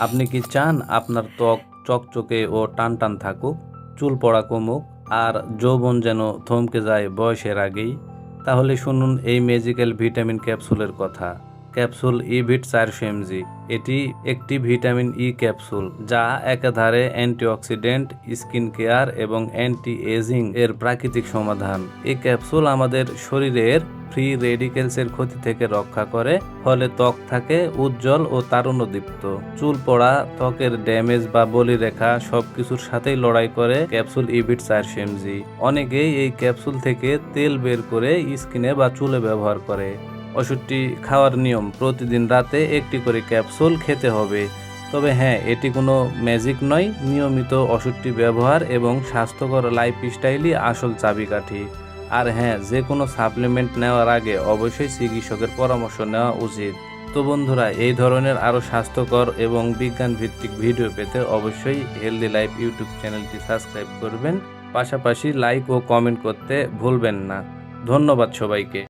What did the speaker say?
আপনি কি চান আপনার ত্বক চকচকে ও টান টান থাকুক, চুল পড়া কমুক, আর যৌবন যেন থমকে যায় বয়সের আগেই? তাহলে শুনুন এই ম্যাজিক্যাল ভিটামিন ক্যাপসুলের কথা। ক্যাপসুল ইভিট চারশো এমজি। এটি একটি ভিটামিন ই ক্যাপসুল, যা একাধারে অ্যান্টিঅক্সিডেন্ট, স্কিন কেয়ার এবং অ্যান্টি এজিং এর প্রাকৃতিক সমাধান। এই ক্যাপসুল আমাদের শরীরের ফ্রি রেডিকেলসের ক্ষতি থেকে রক্ষা করে, ফলে ত্বক থাকে উজ্জ্বল ও তারুণ্যদীপ্ত। চুল পড়া, ত্বকের ড্যামেজ বা বলিরেখা সবকিছুর সাথেই লড়াই করে ক্যাপসুল ইভিট চারশো এমজি। অনেকেই এই ক্যাপসুল থেকে তেল বের করে স্কিনে বা চুলে ব্যবহার করে। ওষুধটি খাওয়ার নিয়ম, প্রতিদিন রাতে একটি করে ক্যাপসুল খেতে হবে। তবে হ্যাঁ এটি কোনো ম্যাজিক নয়। নিয়মিত ওষুধটি ব্যবহার এবং স্বাস্থ্যকর লাইফস্টাইলই আসল চাবিকাঠি। আর হ্যাঁ যে কোনো সাপ্লিমেন্ট নেওয়ার আগে অবশ্যই চিকিৎসকের পরামর্শ নেওয়া উচিত। তো বন্ধুরা, এই ধরনের আরও স্বাস্থ্যকর এবং বিজ্ঞান ভিত্তিক ভিডিও পেতে অবশ্যই হেলদি লাইফ ইউটিউব চ্যানেলটি সাবস্ক্রাইব করবেন। পাশাপাশি লাইক ও কমেন্ট করতে ভুলবেন না। ধন্যবাদ সবাইকে।